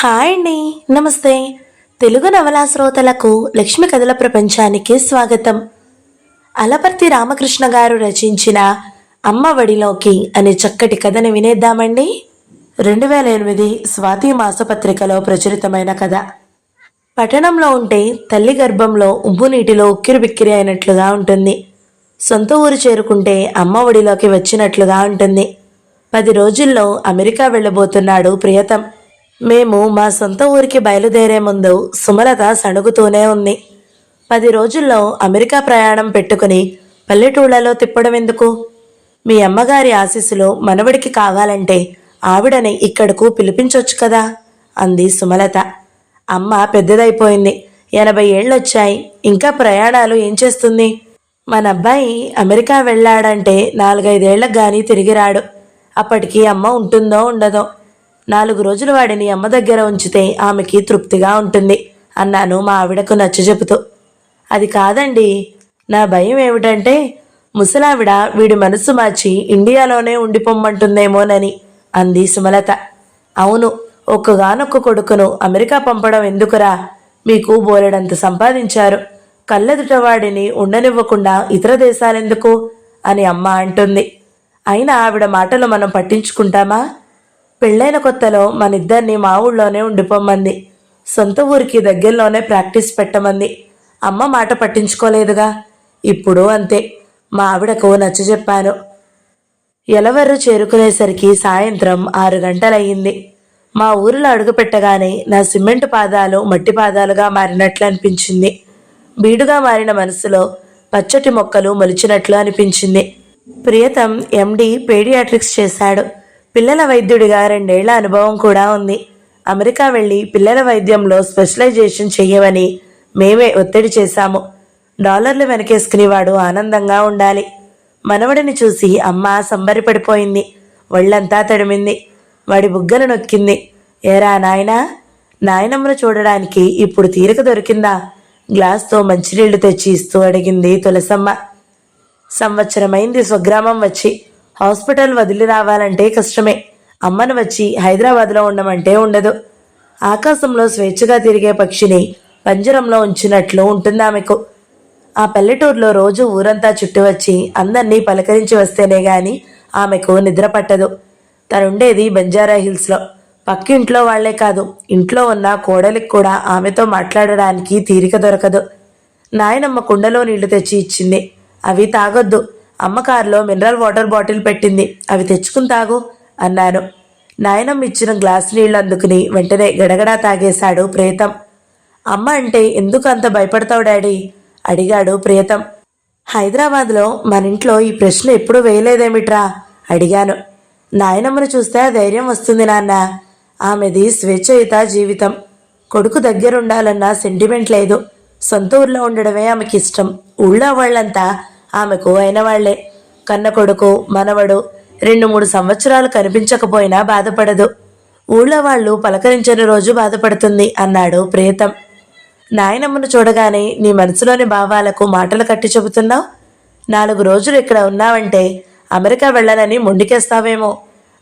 Hi అండి. నమస్తే. తెలుగు నవలా శ్రోతలకు లక్ష్మి కథల ప్రపంచానికి స్వాగతం. అలపర్తి రామకృష్ణ గారు రచించిన అమ్మ వడిలోకి అనే చక్కటి కథని వినేద్దామండి. రెండు వేల ఎనిమిది స్వాతి మాసపత్రికలో ప్రచురితమైన కథ. పట్టణంలో ఉంటే తల్లి గర్భంలో ఉబ్బు నీటిలో ఉక్కిరిబిక్కిరి అయినట్లుగా ఉంటుంది. సొంత ఊరు చేరుకుంటే అమ్మ ఒడిలోకి వచ్చినట్లుగా ఉంటుంది. పది రోజుల్లో అమెరికా వెళ్ళబోతున్నాడు ప్రియతం. మేము మా సొంత ఊరికి బయలుదేరే ముందు సుమలత సణుగుతూనే ఉంది. పది రోజుల్లో అమెరికా ప్రయాణం పెట్టుకుని పల్లెటూళ్ళలో తిప్పడం ఎందుకు? మీ అమ్మగారి ఆశీస్సులు మనవడికి కావాలంటే ఆవిడని ఇక్కడకు పిలిపించొచ్చు కదా? అంది సుమలత. అమ్మ పెద్దదైపోయింది. ఎనభై ఏళ్ళొచ్చాయి. ఇంకా ప్రయాణాలు ఏం చేస్తుంది? మన అబ్బాయి అమెరికా వెళ్ళాడంటే నాలుగైదేళ్ళకు కానీ తిరిగి రాడు. అప్పటికి అమ్మ ఉంటుందో ఉండదో. నాలుగు రోజులు వాడిని అమ్మ దగ్గర ఉంచితే ఆమెకి తృప్తిగా ఉంటుంది అన్నాను మా ఆవిడకు నచ్చజెపుతూ అది కాదండి నా భయం ఏమిటంటే ముసలావిడ వీడి మనసు మార్చి ఇండియాలోనే ఉండిపోమ్మంటుందేమోనని అంది సుమలత. అవును ఒక్కగానొక్క కొడుకును అమెరికా పంపడం ఎందుకురా? మీకు బోలెడంత సంపాదించారు. కళ్ళెదుటవాడిని ఉండనివ్వకుండా ఇతర దేశాలెందుకు? అని అమ్మ అంటుంది. అయినా ఆవిడ మాటలు మనం పట్టించుకుంటామా? పెళ్ళైన కొత్తలో మనిద్దరిని మా ఊళ్ళోనే ఉండిపోమంది. సొంత ఊరికి దగ్గరలోనే ప్రాక్టీస్ పెట్టమంది. అమ్మ మాట పట్టించుకోలేదుగా. ఇప్పుడు అంతే. మా ఆవిడకు నచ్చజెప్పాను ఎలవర్రు చేరుకునేసరికి సాయంత్రం ఆరు గంటలయ్యింది. మా ఊరిలో అడుగుపెట్టగానే నా సిమెంట్ పాదాలు మట్టి పాదాలుగా మారినట్లు అనిపించింది. బీడుగా మారిన మనసులో పచ్చటి మొక్కలు మొలిచినట్లు అనిపించింది. ప్రియతం ఎండి పేడియాట్రిక్స్ చేశాడు. పిల్లల వైద్యుడిగా రెండేళ్ళ అనుభవం కూడా ఉంది. అమెరికా వెళ్ళి పిల్లల వైద్యంలో స్పెషలైజేషన్ చేయమని మేమే ఒత్తిడి చేశాము. డాలర్లు వెనకేసుకుని వాడు ఆనందంగా ఉండాలి. మనవడిని చూసి అమ్మ సంబరిపడిపోయింది. ఒళ్ళంతా తడిమింది. వాడి బుగ్గలు నొక్కింది. ఏరా నాయనా నాయనమ్మను చూడడానికి ఇప్పుడు తీరిక దొరికిందా? గ్లాస్తో మంచినీళ్ళు తెచ్చి ఇస్తూ అడిగింది తులసమ్మ. సంవత్సరమైంది స్వగ్రామం వచ్చి హాస్పిటల్ వదిలి రావాలంటే కష్టమే. అమ్మను వచ్చి హైదరాబాద్లో ఉండమంటే ఉండదు. ఆకాశంలో స్వేచ్ఛగా తిరిగే పక్షిని పంజరంలో ఉంచినట్లు ఉంటుంది ఆమెకు ఆ పల్లెటూరులో రోజు ఊరంతా చుట్టూ వచ్చి అందరినీ పలకరించి వస్తేనే గాని ఆమెకు నిద్ర పట్టదు. తనుండేది బంజారా హిల్స్లో. పక్కింట్లో వాళ్ళే కాదు ఇంట్లో ఉన్న కోడలికి కూడా ఆమెతో మాట్లాడడానికి తీరిక దొరకదు. నాయనమ్మ కుండలో నీళ్ళు తెచ్చి ఇచ్చింది. అవి తాగొద్దు. అమ్మ కారులో మినరల్ వాటర్ బాటిల్ పెట్టింది. అవి తెచ్చుకుని తాగు అన్నాను. నాయనమ్మ ఇచ్చిన గ్లాస్ నీళ్ళు అందుకుని వెంటనే గడగడా తాగేశాడు ప్రేతం. అమ్మ అంటే ఎందుకు అంత భయపడతావు డాడీ? అడిగాడు ప్రియతం హైదరాబాద్లో మన ఇంట్లో ఈ ప్రశ్న ఎప్పుడూ వేయలేదేమిట్రా? అడిగాను. నాయనమ్మను చూస్తే ధైర్యం వస్తుంది నాన్న. ఆమెది స్వేచ్ఛయుత జీవితం. కొడుకు దగ్గరుండాలన్న సెంటిమెంట్ లేదు. సొంత ఊర్లో ఉండడమే ఆమెకి ఇష్టం ఊళ్ళో వాళ్ళంతా ఆమెకు అయిన వాళ్ళే. కన్న కొడుకు మనవడు రెండు మూడు సంవత్సరాలు కనిపించకపోయినా బాధపడదు. ఊళ్ళో వాళ్ళు పలకరించని రోజు బాధపడుతుంది అన్నాడు ప్రియతం. నాయనమ్మను చూడగానే నీ మనసులోని భావాలకు మాటలు కట్టి చెబుతున్నావు? నాలుగు రోజులు ఇక్కడ ఉన్నావంటే అమెరికా వెళ్ళనని మొండికేస్తావేమో.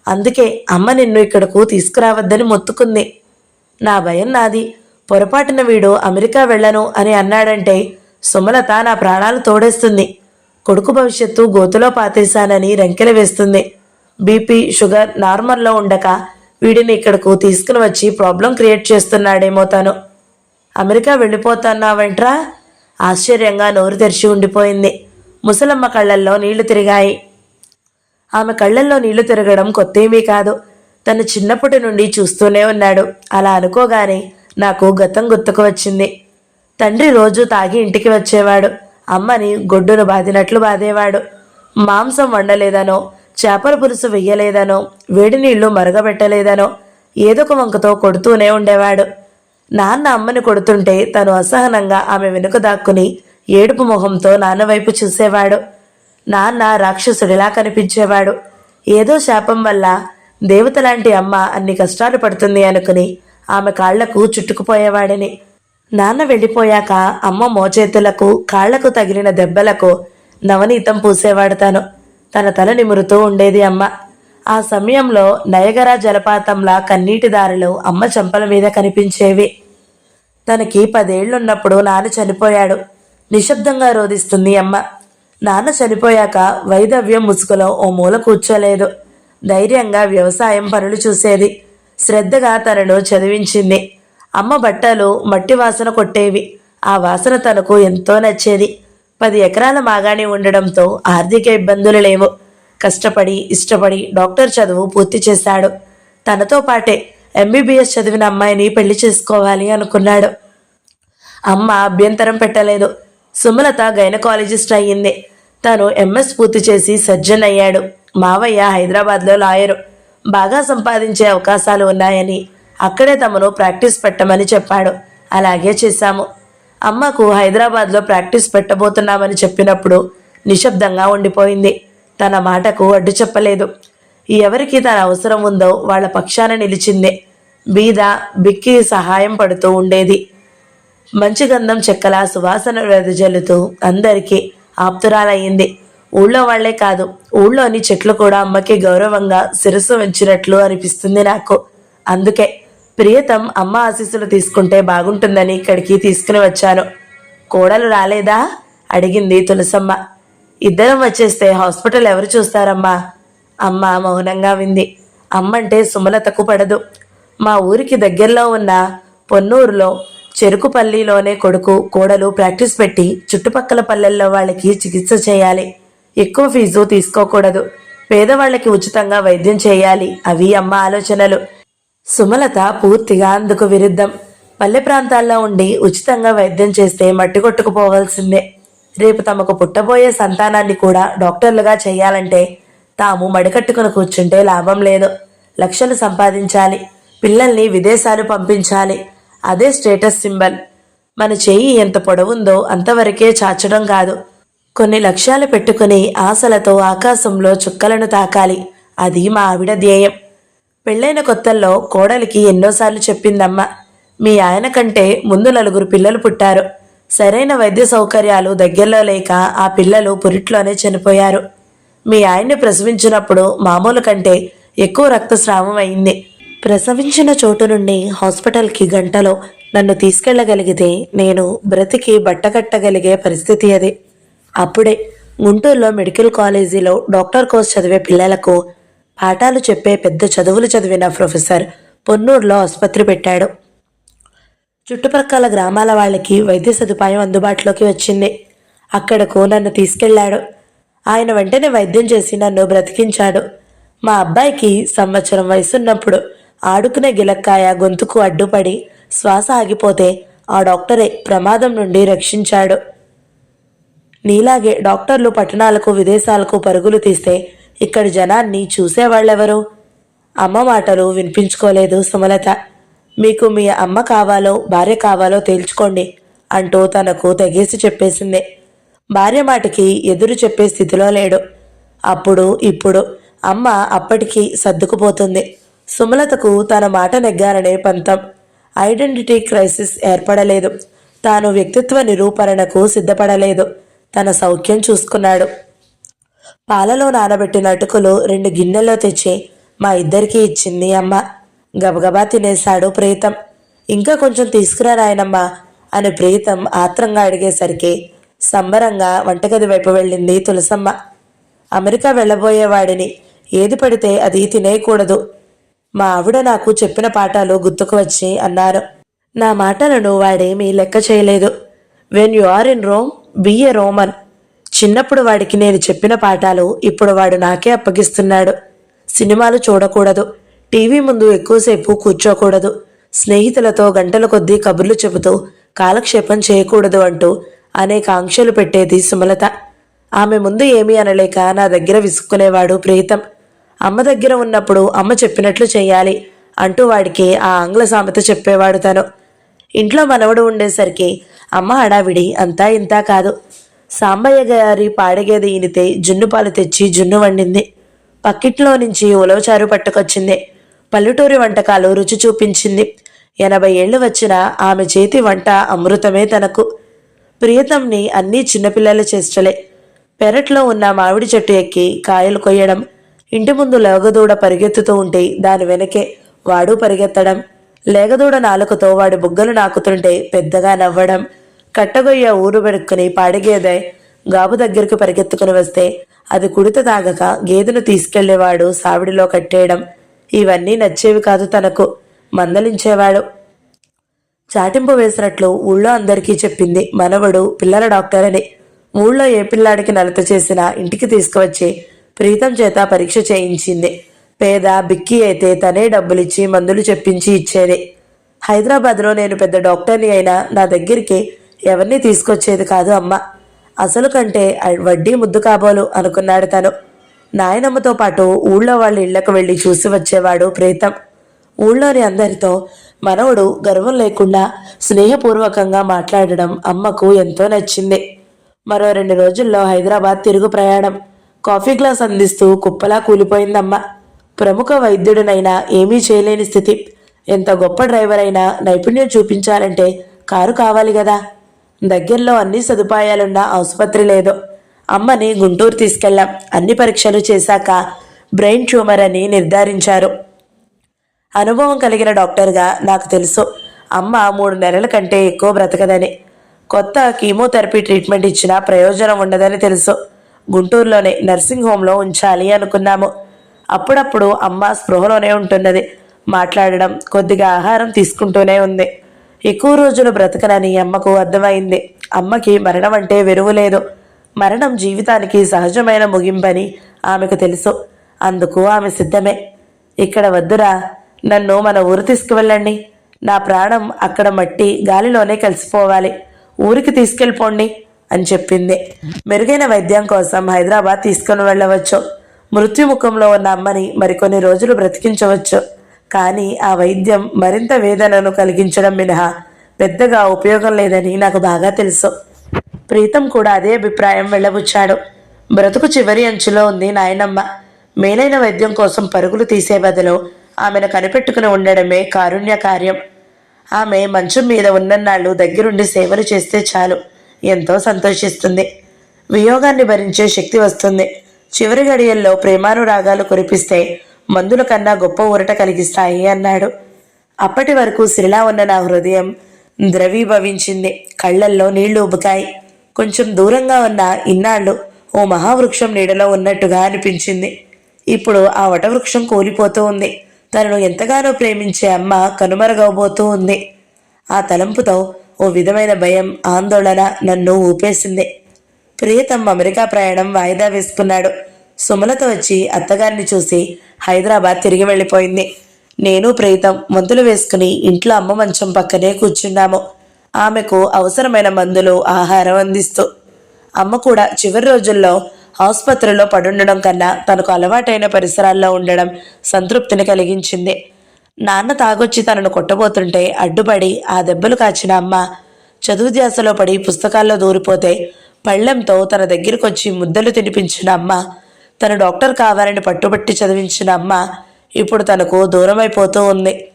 అందుకే అమ్మ నిన్ను ఇక్కడకు తీసుకురావద్దని మొత్తుకుంది. నా భయం నాది. పొరపాటున వీడు అమెరికా వెళ్ళను అని అన్నాడంటే సుమలత నా ప్రాణాలు తోడేస్తుంది. కొడుకు భవిష్యత్తు గోతులో పాతేశానని రంకెలు వేస్తుంది. బీపీ షుగర్ నార్మల్లో ఉండక వీడిని ఇక్కడకు తీసుకుని వచ్చి ప్రాబ్లం క్రియేట్ చేస్తున్నాడేమో తను. అమెరికా వెళ్ళిపోతున్నావంట్రా ఆశ్చర్యంగా నోరు తెరిచి ఉండిపోయింది. ముసలమ్మ కళ్ళల్లో నీళ్ళు తిరిగాయి. ఆమె కళ్ళల్లో నీళ్ళు తిరగడం కొత్తేమీ కాదు. తను చిన్నప్పటి నుండి చూస్తూనే ఉన్నాడు. అలా అనుకోగానే నాకు గతం గుర్తుకు వచ్చింది. తండ్రి రోజు తాగి ఇంటికి వచ్చేవాడు. అమ్మని గొడ్డును బాదినట్లు బాదేవాడు మాంసం వండలేదనో చేపల పులుసు వెయ్యలేదనో వేడి నీళ్ళు మరగబెట్టలేదనో ఏదొక వంకతో కొడుతూనే ఉండేవాడు. నాన్న అమ్మని కొడుతుంటే తను అసహనంగా ఆమె వెనుక దాక్కుని ఏడుపు మొహంతో నాన్న వైపు చూసేవాడు. నాన్న రాక్షసుడిలా కనిపించేవాడు. ఏదో శాపం వల్ల దేవత లాంటి అమ్మ అన్ని కష్టాలు పడుతుంది అనుకుని ఆమె కాళ్ళకు చుట్టుకుపోయేవాడిని. నాన్న వెళ్ళిపోయాక అమ్మ మోచేతులకు కాళ్ళకు తగిలిన దెబ్బలకు నవనీతం పూసేవాడు తను తన తల నిమురుతూ ఉండేది అమ్మ. ఆ సమయంలో నయగరా జలపాతంలా కన్నీటి దారులు అమ్మ చెంపల మీద కనిపించేవి. తనకి పదేళ్ళున్నప్పుడు నాన్న చనిపోయాడు. నిశ్శబ్దంగా రోధిస్తుంది అమ్మ. నాన్న చనిపోయాక వైదవ్యం ముసుగులో ఓ మూల కూర్చోలేదు. ధైర్యంగా వ్యవసాయం పనులు చూసేది. శ్రద్ధగా తనను చదివించింది. అమ్మ బట్టలు మట్టి వాసన కొట్టేవి. ఆ వాసన తనకు ఎంతో నచ్చేది. పది ఎకరాల మాగాణి ఉండడంతో ఆర్థిక ఇబ్బందులు లేవు. కష్టపడి ఇష్టపడి డాక్టర్ చదువు పూర్తి చేశాడు. తనతో పాటే ఎంబీబీఎస్ చదివిన అమ్మాయిని పెళ్ళి చేసుకోవాలి అనుకున్నాడు. అమ్మ అభ్యంతరం పెట్టలేదు. సుమలత గైనకాలజిస్ట్ అయ్యింది. తను ఎంఎస్ పూర్తి చేసి సర్జన్ అయ్యాడు. మావయ్య హైదరాబాద్లో లాయరు. బాగా సంపాదించే అవకాశాలు ఉన్నాయని అక్కడే తమను ప్రాక్టీస్ పెట్టమని చెప్పాడు. అలాగే చేశాము. అమ్మకు హైదరాబాద్లో ప్రాక్టీస్ పెట్టబోతున్నామని చెప్పినప్పుడు నిశ్శబ్దంగా ఉండిపోయింది. తన మాటకు అడ్డు చెప్పలేదు. ఎవరికి తన అవసరం ఉందో వాళ్ళ పక్షాన నిలిచింది. బీద బిక్కి సహాయం పడుతూ ఉండేది. మంచి గంధం చెక్కల సువాసన వెదజల్లుతూ అందరికీ ఆప్తురాలయ్యింది. ఊళ్ళో వాళ్ళే కాదు ఊళ్ళోని చెట్లు కూడా అమ్మకి గౌరవంగా శిరస్సు వంచినట్లు అనిపిస్తుంది నాకు. అందుకే ప్రియతం అమ్మ ఆశీస్సులు తీసుకుంటే బాగుంటుందని ఇక్కడికి తీసుకుని వచ్చాను. కోడలు రాలేదా? అడిగింది తులసమ్మ. ఇద్దరం వచ్చేస్తే హాస్పిటల్ ఎవరు చూస్తారమ్మా? అమ్మ మౌనంగా వింది. అమ్మంటే సుమలతకు పడదు. మా ఊరికి దగ్గరలో ఉన్న పొన్నూరులో చెరుకుపల్లిలోనే కొడుకు కోడలు ప్రాక్టీస్ పెట్టి చుట్టుపక్కల పల్లెల్లో వాళ్ళకి చికిత్స చేయాలి. ఎక్కువ ఫీజు తీసుకోకూడదు. పేదవాళ్ళకి ఉచితంగా వైద్యం చేయాలి. అవి అమ్మ ఆలోచనలు. సుమలత పూర్తిగా అందుకు విరుద్ధం. పల్లె ప్రాంతాల్లో ఉండి ఉచితంగా వైద్యం చేస్తే మట్టి కొట్టుకుపోవాల్సిందే. రేపు తమకు పుట్టబోయే సంతానాన్ని కూడా డాక్టర్లుగా చేయాలంటే తాము మడికట్టుకుని కూర్చుంటే లాభం లేదు. లక్షలు సంపాదించాలి. పిల్లల్ని విదేశాలు పంపించాలి. అదే స్టేటస్ సింబల్. మన చేయి ఎంత పొడవుందో అంతవరకే చాచడం కాదు. కొన్ని లక్ష్యాలు పెట్టుకుని ఆశలతో ఆకాశంలో చుక్కలను తాకాలి. అది మా ఆవిడ ధ్యేయం. పెళ్ళైన కొత్తల్లో కోడలికి ఎన్నోసార్లు చెప్పిందమ్మ. మీ ఆయన కంటే ముందు నలుగురు పిల్లలు పుట్టారు. సరైన వైద్య సౌకర్యాలు దగ్గరలో లేక ఆ పిల్లలు పురిట్లోనే చనిపోయారు. మీ ఆయన్ని ప్రసవించినప్పుడు మామూలు కంటే ఎక్కువ రక్తస్రావం అయింది. ప్రసవించిన చోటు నుండి హాస్పిటల్కి గంటలో నన్ను తీసుకెళ్ళగలిగితే నేను బ్రతికి బట్టకట్టగలిగే పరిస్థితి అది. అప్పుడే గుంటూరులో మెడికల్ కాలేజీలో డాక్టర్ కోర్స్ చదివే పిల్లలకు పాఠాలు చెప్పే పెద్ద చదువులు చదివిన ప్రొఫెసర్ పొన్నూరులో ఆసుపత్రి పెట్టాడు. చుట్టుపక్కల గ్రామాల వాళ్ళకి వైద్య సదుపాయం అందుబాటులోకి వచ్చింది. అక్కడకు నన్ను తీసుకెళ్ళాడు ఆయన వెంటనే వైద్యం చేసి నన్ను బ్రతికించాడు. మా అబ్బాయికి సంవత్సరం వయసున్నప్పుడు ఆడుకునే గిలక్కాయ గొంతుకు అడ్డుపడి శ్వాస ఆగిపోతే ఆ డాక్టరే ప్రమాదం నుండి రక్షించాడు. నీలాగే డాక్టర్లు పట్టణాలకు విదేశాలకు పరుగులు తీస్తే ఇక్కడి జనాన్ని చూసేవాళ్ళెవరు? అమ్మ మాటలు వినిపించుకోలేదు సుమలత. మీకు మీ అమ్మ కావాలో భార్య కావాలో తేల్చుకోండి అంటూ తనకు తెగేసి చెప్పేసింది. భార్య మాటకి ఎదురు చెప్పే స్థితిలో లేడు. అప్పుడు ఇప్పుడు అమ్మ అప్పటికి సర్దుకుపోతుంది. సుమలతకు తన మాట నెగ్గారనే పంతం. ఐడెంటిటీ క్రైసిస్ ఏర్పడలేదు. తాను వ్యక్తిత్వ నిరూపణకు సిద్ధపడలేదు. తన సౌఖ్యం చూసుకున్నాడు. పాలలో నానబెట్టిన అటుకులు రెండు గిన్నెల్లో తెచ్చి మా ఇద్దరికీ ఇచ్చింది అమ్మ. గబగబా తినేశాడు ప్రీతం. ఇంకా కొంచెం తీసుకురా నాయనమ్మ అని ప్రీతం ఆత్రంగా అడిగేసరికి సంబరంగా వంటగది వైపు వెళ్ళింది తులసమ్మ. అమెరికా వెళ్ళబోయేవాడిని. ఏది పడితే అది తినేయకూడదు. మా ఆవిడ నాకు చెప్పిన పాఠాలు గుర్తుకు వచ్చి అన్నారు. నా మాటలను వాడేమీ లెక్క చేయలేదు. When you are in Rome be a Roman చిన్నప్పుడు వాడికి నేను చెప్పిన పాఠాలు ఇప్పుడు వాడు నాకే అప్పగిస్తున్నాడు. సినిమాలు చూడకూడదు. టీవీ ముందు ఎక్కువసేపు కూర్చోకూడదు. స్నేహితులతో గంటల కొద్దీ కబుర్లు చెబుతూ కాలక్షేపం చేయకూడదు అంటూ అనేక ఆంక్షలు పెట్టేది సుమలత. ఆమె ముందు ఏమీ అనలేక నా దగ్గర విసుక్కునేవాడు ప్రీతం. అమ్మ దగ్గర ఉన్నప్పుడు అమ్మ చెప్పినట్లు చేయాలి అంటూ వాడికి ఆ ఆంగ్ల సామెత చెప్పేవాడు తను. ఇంట్లో మనవడు ఉండేసరికి అమ్మ హడావిడి అంతా ఇంతా కాదు. సాంబయ్య గారి పాడగేది ఈనితే జున్ను పాలు తెచ్చి జున్ను వండింది. పక్కిట్లో నుంచి ఉలవచారు పట్టుకొచ్చింది. పల్లెటూరి వంటకాలు రుచి చూపించింది. ఎనభై ఏళ్ళు వచ్చిన ఆమె చేతి వంట అమృతమే తనకు. ప్రియతంని అన్నీ చిన్నపిల్లల చేష్టలే. పెరట్లో ఉన్న మామిడి చెట్టు ఎక్కి కాయలు కొయ్యడం ఇంటి ముందు లేగదూడ పరిగెత్తుతూ ఉంటే దాని వెనకే వాడు పరిగెత్తడం లేగదూడ నాలుకతో వాడి బుగ్గలు నాకుతుంటే పెద్దగా నవ్వడం కట్టగొయ్య ఊరు పెడుక్కుని పాడిగేదే. గాబు దగ్గరికి పరిగెత్తుకుని వస్తే అది కుడిత తాగక గేదెను తీసుకెళ్ళేవాడు సావిడిలో కట్టేయడం. ఇవన్నీ నచ్చేవి కాదు తనకు. మందలించేవాడు. చాటింపు వేసినట్లు ఊళ్ళో అందరికీ చెప్పింది మనవడు పిల్లల డాక్టర్ అని ఊళ్ళో ఏ పిల్లాడికి నలత చేసినా ఇంటికి తీసుకువచ్చి ప్రీతం చేత పరీక్ష చేయించింది. పేద బిక్కి అయితే తనే డబ్బులిచ్చి మందులు చెప్పించి ఇచ్చేది. హైదరాబాద్లో నేను పెద్ద డాక్టర్ని అయినా నా దగ్గరికి ఎవరిని తీసుకొచ్చేది కాదు అమ్మ. అసలు కంటే వడ్డీ ముద్దు కాబోలు అనుకున్నాడు తను. నాయనమ్మతో పాటు ఊళ్ళో వాళ్ళ ఇళ్ళకు వెళ్ళి చూసి వచ్చేవాడు ప్రీతం. ఊళ్ళోని అందరితో మనవడు గర్వం లేకుండా స్నేహపూర్వకంగా మాట్లాడడం అమ్మకు ఎంతో నచ్చింది. మరో రెండు రోజుల్లో హైదరాబాద్ తిరుగు ప్రయాణం. కాఫీ గ్లాస్ అందిస్తూ కుప్పలా కూలిపోయిందమ్మ. ప్రముఖ వైద్యుడినైనా ఏమీ చేయలేని స్థితి. ఎంత గొప్ప డ్రైవర్ అయినా నైపుణ్యం చూపించాలంటే కారు కావాలి కదా దగ్గరలో అన్ని సదుపాయాలున్న ఆసుపత్రి లేదు. అమ్మని గుంటూరు తీసుకెళ్ళాం. అన్ని పరీక్షలు చేశాక బ్రెయిన్ ట్యూమర్ అని నిర్ధారించారు. అనుభవం కలిగిన డాక్టర్గా నాకు తెలుసు. అమ్మ మూడు నెలల కంటే ఎక్కువ బ్రతకదని. కొత్త కీమోథెరపీ ట్రీట్మెంట్ ఇచ్చినా ప్రయోజనం ఉండదని తెలుసు. గుంటూరులోనే నర్సింగ్ హోంలో ఉంచాలి అనుకున్నాము. అప్పుడప్పుడు అమ్మ స్పృహలోనే ఉంటున్నది. మాట్లాడడం కొద్దిగా ఆహారం తీసుకుంటూనే ఉంది. ఎక్కువ రోజులు బ్రతకనని అమ్మకు అర్థమైంది. అమ్మకి మరణం అంటే వెరువు లేదు. మరణం జీవితానికి సహజమైన ముగింపని ఆమెకు తెలుసు. అందుకు ఆమె సిద్ధమే. ఇక్కడ వద్దురా నన్ను మన ఊరు తీసుకువెళ్ళండి. నా ప్రాణం అక్కడ మట్టి గాలిలోనే కలిసిపోవాలి. ఊరికి తీసుకెళ్ళిపోండి అని చెప్పింది. మెరుగైన వైద్యం కోసం హైదరాబాద్ తీసుకుని వెళ్ళవచ్చు. మృత్యుముఖంలో ఉన్న అమ్మని మరికొన్ని రోజులు బ్రతికించవచ్చు. కానీ ఆ వైద్యం మరింత వేదనను కలిగించడం మినహా పెద్దగా ఉపయోగం లేదని నాకు బాగా తెలుసు. ప్రీతం కూడా అదే అభిప్రాయం వెళ్ళబుచ్చాడు. బ్రతుకు చివరి అంచులో ఉంది నాయనమ్మ. మేలైన వైద్యం కోసం పరుగులు తీసే బదులు ఆమెను కనిపెట్టుకుని ఉండడమే కారుణ్య కార్యం. ఆమె మంచం మీద ఉన్నన్నాళ్ళు దగ్గరుండి సేవలు చేస్తే చాలు. ఎంతో సంతోషిస్తుంది. వియోగాన్ని భరించే శక్తి వస్తుంది. చివరి గడియల్లో ప్రేమానురాగాలు కురిపిస్తే మందుల కన్నా గొప్ప ఊరట కలిగిస్తాయి అన్నాడు. అప్పటి వరకు శిలా ఉన్న నా హృదయం ద్రవీభవించింది. కళ్ళల్లో నీళ్ళు ఉబుకాయి కొంచెం దూరంగా ఉన్న ఇన్నాళ్ళు ఓ మహావృక్షం నీడలో ఉన్నట్టుగా అనిపించింది. ఇప్పుడు ఆ వటవృక్షం కూలిపోతూ ఉంది. తనను ఎంతగానో ప్రేమించే అమ్మ కనుమరుగవబోతూ ఉంది. ఆ తలంపుతో ఓ విధమైన భయం ఆందోళన నన్ను ఊపేసింది. ప్రియతమ్ అమెరికా ప్రయాణం వాయిదా వేసుకున్నాడు. సుమలత వచ్చి అత్తగారిని చూసి హైదరాబాద్ తిరిగి వెళ్ళిపోయింది. నేను ప్రీతం మందులు వేసుకుని ఇంట్లో అమ్మ మంచం పక్కనే కూర్చున్నాము. ఆమెకు అవసరమైన మందులు ఆహారం అందిస్తూ. అమ్మ కూడా చివరి రోజుల్లో ఆసుపత్రిలో పడుండడం కన్నా తనకు అలవాటైన పరిసరాల్లో ఉండడం సంతృప్తిని కలిగించింది. నాన్న తాగొచ్చి తనను కొట్టబోతుంటే అడ్డుపడి ఆ దెబ్బలు కాచిన అమ్మ చదువు ధ్యాసలో పడి పుస్తకాల్లో దూరిపోతే పళ్ళెంతో తన దగ్గరికొచ్చి ముద్దలు తినిపించిన అమ్మ తను డాక్టర్ కావాలని పట్టుబట్టి చదివించిన అమ్మ ఇప్పుడు తనకు దూరమైపోతూ ఉంది.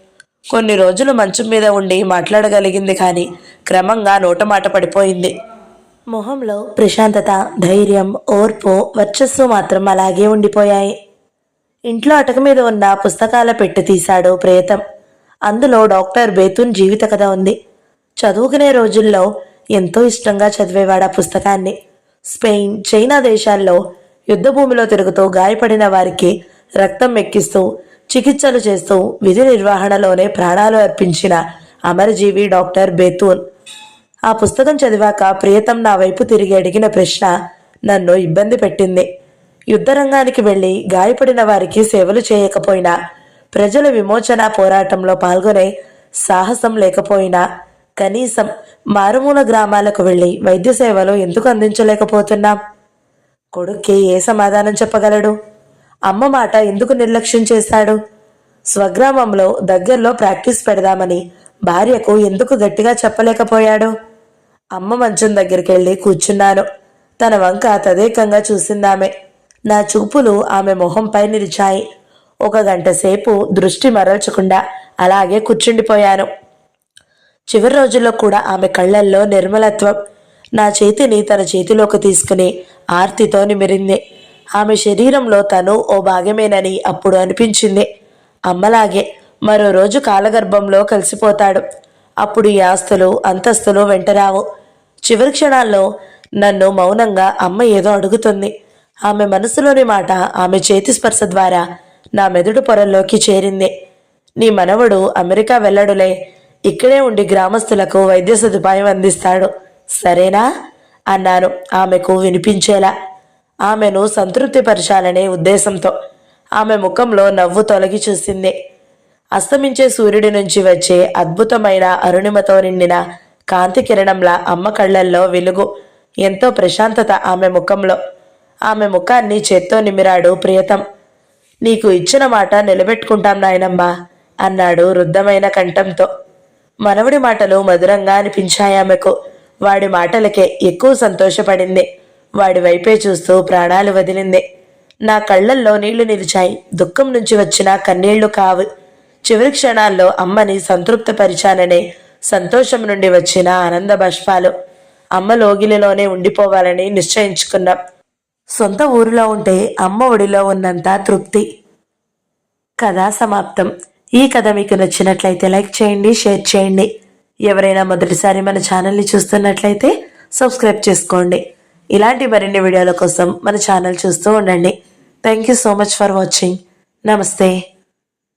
కొన్ని రోజులు మంచం మీద ఉండి మాట్లాడగలిగింది కానీ క్రమంగా నోటమాట పడిపోయింది. మొహంలో ప్రశాంతత ధైర్యం ఓర్పు వర్చస్సు మాత్రం అలాగే ఉండిపోయాయి. ఇంట్లో అటక మీద ఉన్న పుస్తకాల పెట్టి తీశాడు ప్రేతం. అందులో డాక్టర్ బేతున్ జీవిత కథ ఉంది. చదువుకునే రోజుల్లో ఎంతో ఇష్టంగా చదివేవాడు ఆ పుస్తకాన్ని. స్పెయిన్ చైనా దేశాల్లో యుద్ధభూమిలో తిరుగుతూ గాయపడిన వారికి రక్తం ఎక్కిస్తూ చికిత్సలు చేస్తూ విధి నిర్వహణలోనే ప్రాణాలు అర్పించిన అమరజీవి డాక్టర్ బేతూన్. ఆ పుస్తకం చదివాక ప్రియతం నా వైపు తిరిగి అడిగిన ప్రశ్న నన్ను ఇబ్బంది పెట్టింది. యుద్ధరంగానికి వెళ్ళి గాయపడిన వారికి సేవలు చేయకపోయినా ప్రజల విమోచన పోరాటంలో పాల్గొనే సాహసం లేకపోయినా కనీసం మారుమూల గ్రామాలకు వెళ్ళి వైద్య సేవలు ఎందుకు అందించలేకపోతున్నాం? కొడుక్కి ఏ సమాధానం చెప్పగలడు? అమ్మ మాట ఎందుకు నిర్లక్ష్యం చేశాడు స్వగ్రామంలో దగ్గరలో ప్రాక్టీస్ పెడదామని భార్యకు ఎందుకు గట్టిగా చెప్పలేకపోయాడు? అమ్మ మంచం దగ్గరికి వెళ్ళి కూర్చున్నాను. తన వంక తదేకంగా చూసిందామె. నా చూపులు ఆమె మొహంపై నిలిచాయి. ఒక గంట సేపు దృష్టి మరల్చకుండా అలాగే కూర్చుండిపోయాను. చివరి రోజుల్లో కూడా ఆమె కళ్ళల్లో నిర్మలత్వం నా చేతిని తన చేతిలోకి తీసుకుని ఆర్తితో నిమిరింది. ఆమె శరీరంలో తను ఓ భాగమేనని అప్పుడు అనిపించింది. అమ్మలాగే మరో రోజు కాలగర్భంలో కలిసిపోతాడు. అప్పుడు ఈ ఆస్తులు అంతస్తులు వెంటరావు చివరి క్షణాల్లో నన్ను మౌనంగా అమ్మ ఏదో అడుగుతుంది. ఆమె మనసులోని మాట ఆమె చేతి స్పర్శ ద్వారా నా మెదడు పొరల్లోకి చేరింది. నీ మనవడు అమెరికా వెళ్ళడులే. ఇక్కడే ఉండి గ్రామస్తులకు వైద్య సదుపాయం అందిస్తాడు. సరేనా? అన్నాను. ఆమెకు వినిపించేలా. ఆమెను సంతృప్తిపరచాలనే ఉద్దేశంతో. ఆమె ముఖంలో నవ్వు తొలగి చూసింది. అస్తమించే సూర్యుడి నుంచి వచ్చే అద్భుతమైన అరుణిమతో నిండిన కాంతి కిరణంలా అమ్మ కళ్ళల్లో వెలుగు. ఎంతో ప్రశాంతత ఆమె ముఖంలో. ఆమె ముఖాన్ని చేత్తో నిమిరాడు ప్రియతం. నీకు ఇచ్చిన మాట నిలబెట్టుకుంటాం నాయనమ్మా అన్నాడు రుద్ధమైన కంఠంతో. మనవడి మాటలు మధురంగా అనిపించాయి ఆమెకు. వాడి మాటలకే ఎక్కువ సంతోషపడింది. వాడి వైపే చూస్తూ ప్రాణాలు వదిలింది. నా కళ్ళల్లో నీళ్ళు నిలిచాయి. దుఃఖం నుంచి వచ్చిన కన్నీళ్ళు కావు. చివరి క్షణాల్లో అమ్మని సంతృప్తపరిచాననే సంతోషం నుండి వచ్చిన ఆనంద బాష్పాలు. అమ్మ లోగిలిలోనే ఉండిపోవాలని నిశ్చయించుకున్నాం. సొంత ఊరిలో ఉంటే అమ్మ ఒడిలో ఉన్నంత తృప్తి. కథ సమాప్తం. ఈ కథ మీకు నచ్చినట్లయితే లైక్ చేయండి షేర్ చేయండి. ఎవరైనా మొదటిసారి మన ఛానల్ని చూస్తున్నట్లయితే సబ్స్క్రైబ్ చేసుకోండి. ఇలాంటి మరిన్ని వీడియోల కోసం మన ఛానల్ చూస్తూ ఉండండి. Thank you so much for watching నమస్తే.